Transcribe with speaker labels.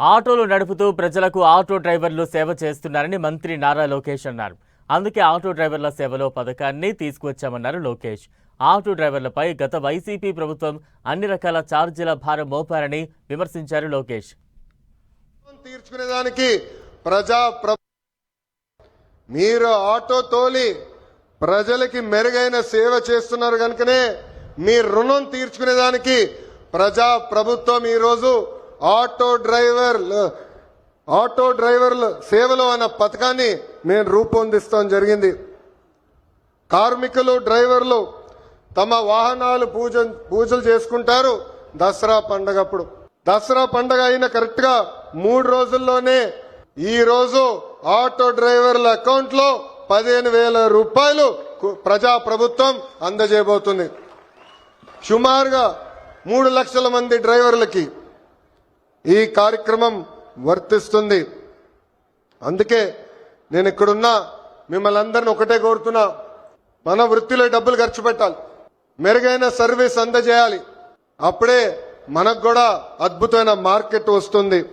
Speaker 1: ఆటోలు నడుపుతూ ప్రజలకు ఆటో డ్రైవర్లు సేవ చేస్తున్నారని మంత్రి నారా లోకేష్ అన్నారు. అందుకే ఆటో డ్రైవర్ల సేవలో పథకాన్ని తీసుకువచ్చామన్నారు లోకేష్. ఆటో డ్రైవర్లపై గత వైసీపీ ప్రభుత్వం అన్ని రకాల ఛార్జీల భారం మోపారని విమర్శించారు లోకేష్.
Speaker 2: తీర్చుకునేదానికి ప్రజా మీరు ఆటో తోలి ప్రజలకి మెరుగైన సేవ చేస్తున్నారు కనుకనే మీ రుణం తీర్చుకునేదానికి ప్రజా ప్రభుత్వం ఈరోజు ఆటో డ్రైవర్లు ఆటో డ్రైవర్లు సేవలు అన్న పథకాన్ని మేము రూపొందిస్తాం జరిగింది. కార్మికులు డ్రైవర్లు తమ వాహనాలు పూజ పూజలు చేసుకుంటారు దసరా పండగప్పుడు. దసరా పండగ అయిన కరెక్ట్గా మూడు రోజుల్లోనే ఈ రోజు ఆటో డ్రైవర్ల అకౌంట్లో పదిహేను వేల రూపాయలు కు- ప్రజా ప్రభుత్వం అందజేయబోతుంది. సుమారుగా మూడు లక్షల మంది డ్రైవర్లకి ఈ కార్యక్రమం వర్తిస్తుంది. అందుకే నేను ఇక్కడున్న మిమ్మల్ని అందరిని ఒకటే కోరుతున్నా మన వృత్తిలో డబ్బులు ఖర్చు పెట్టాలి. మెరుగైన సర్వీస్ అందజేయాలి. అప్పుడే మనకు కూడా అద్భుతమైన మార్కెట్ వస్తుంది.